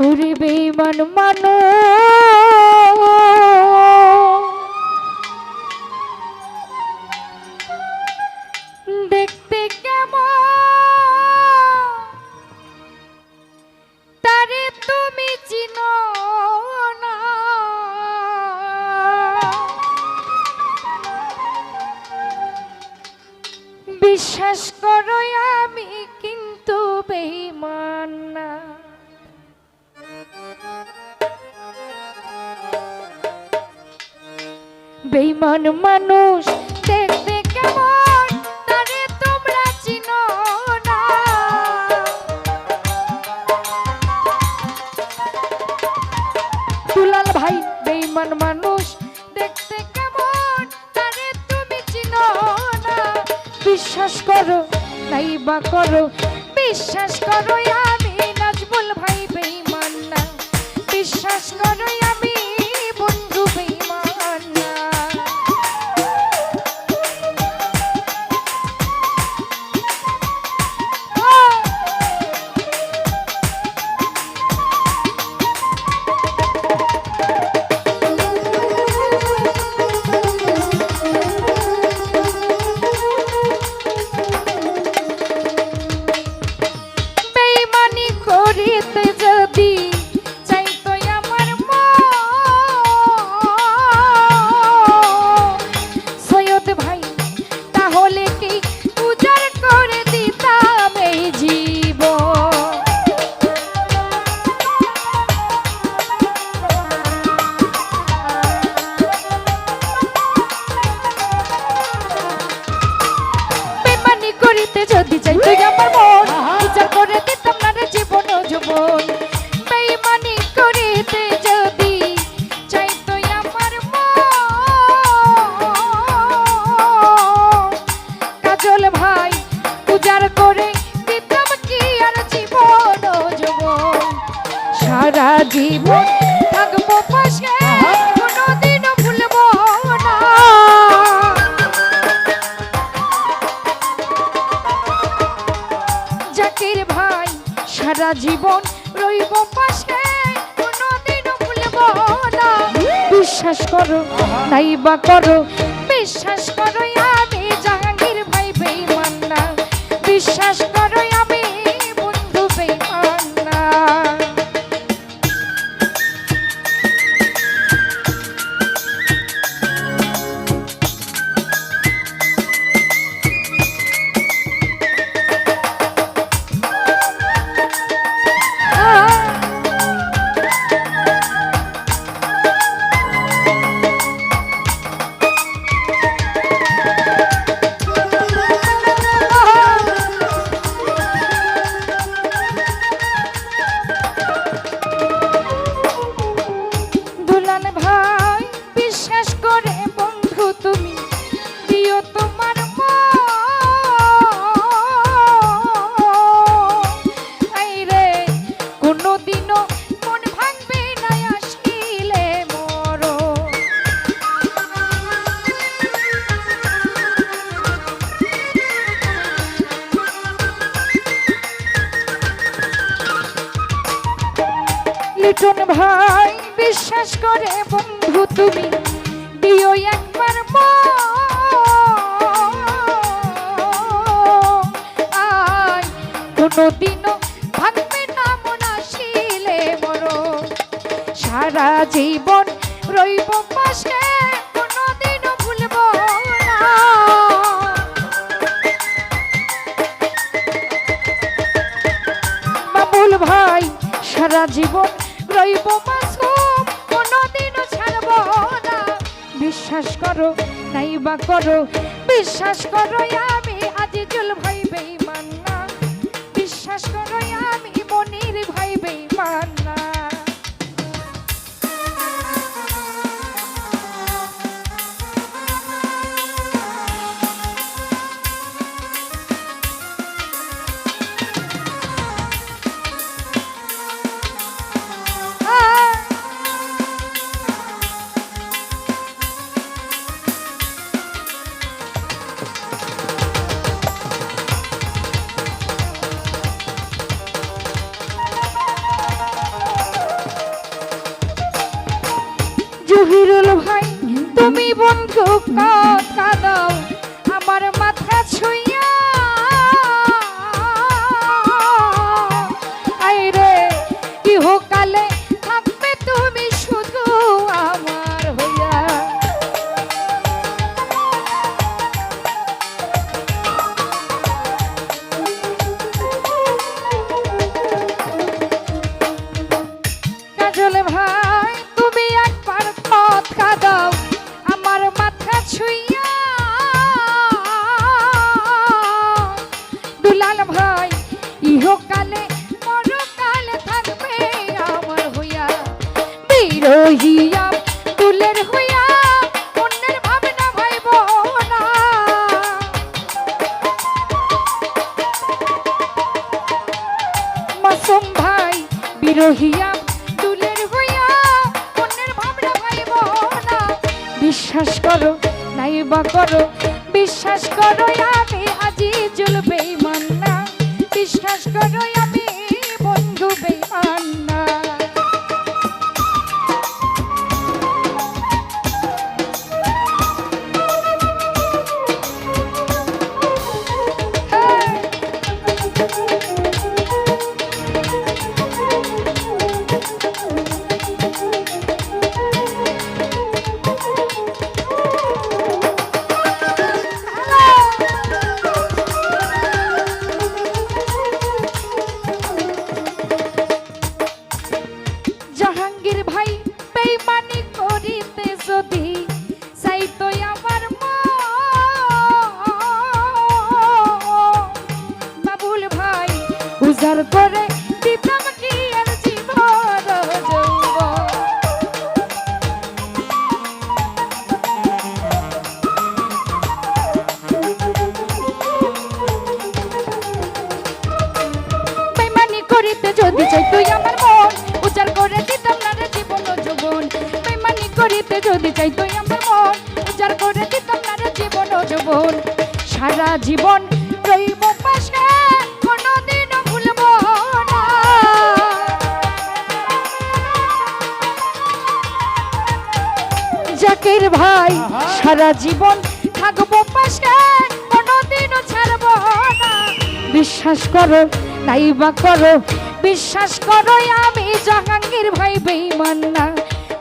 ওরে বেমান মানো। বেইমান মানুষ দেখতে কেমন, তারে তোমরা চিনো না। দুলাল ভাই বেইমান মানুষ দেখতে কেমন, তারে তুমি চিনো না। বিশ্বাস করো নাই বা করো, বিশ্বাস করো আমি নাজবুল ভাই বেইমান না। বিশ্বাস করো করিতে যদি চাইতো আমার মন। বিচার করে দিতাম না রে জীবন ও জীবন বেমানি করিতে যদি চাইতো আমার মন। কাজল ভাই, উজাড় করে দিতাম কি আর জীবন ও জীবন সারা জীবন সারা জীবন রইব পাশে কোনোদিনও ভুলব না। বিশ্বাস করো নাই বা করো বিশ্বাস বিশ্বাস করে, বন্ধু তুমি। দিও একবার কোনোদিনও ভাঙবে না মন আসিলে সারা জীবন রইব পাশে, কোনোদিনও ভুলব না। ভাই, সারা জীবন রইব মাসুম বিশ্বাস করো নাই বা করো বিশ্বাস করো আমি বিরহিয়া তুলের হইয়া ভাই বিরহিয়া, তুলের হইয়া বিশ্বাস করো নাই করো, বিশ্বাস করো আমি আজি জুল বেইমান না। বিশ্বাস করো আমি বন্ধু বেইমান সারা জীবন জাকির ভাই, সারা জীবন থাকব পাশে কোনোদিনও ছাড়বো না। বিশ্বাস করো নাই বা করো, বিশ্বাস করো আমি জাহাঙ্গীর ভাই বেইমান না।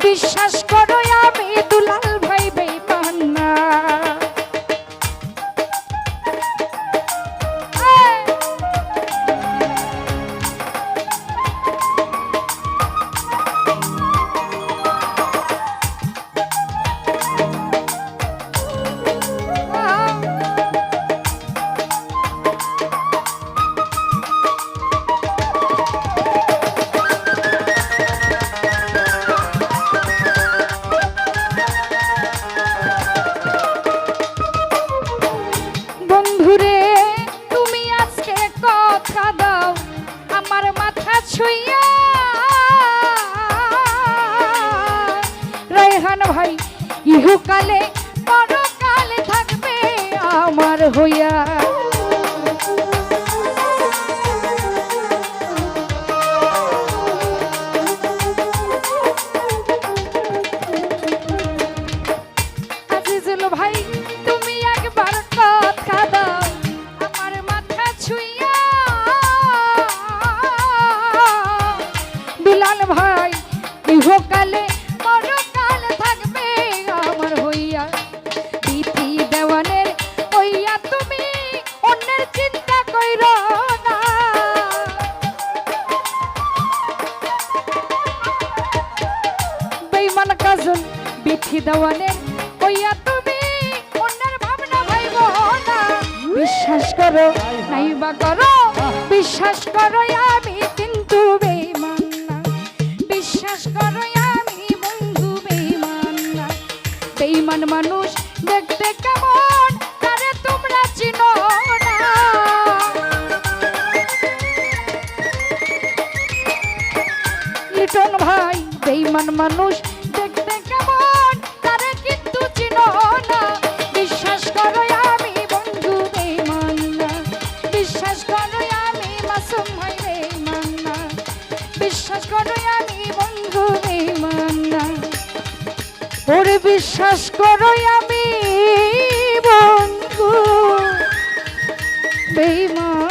বিশ্বাস করো আমি দুলাল ভাই বেইমান না। দুলাল ভাই ইহকালে পরকাল থাকবে আমার হইয়া। বিধি দেওয়ানের হইয়া তুমি অন্যের চিন্তা কইর না। বেইমান কাজল বিধি দেওয়ানের হইয়া তুমি অন্যের ভাবনা ভাইব না। বিশ্বাস করো নাই বা করো বিশ্বাস করো আমি কিন্তু বিশ্বাস করো আমি বন্ধু বেইমান না। বেইমান মানুষ দেখতে কেমন? তারে তোমরা চিনো না। লিটন ভাই, বেইমান মানুষ বিশ্বাস করো আমি বন্ধু বেইমান বিশ্বাস করো আমি মাসুম বিশ্বাস করো ওরে বিশ্বাস করো আমি বন্ধু। বেমা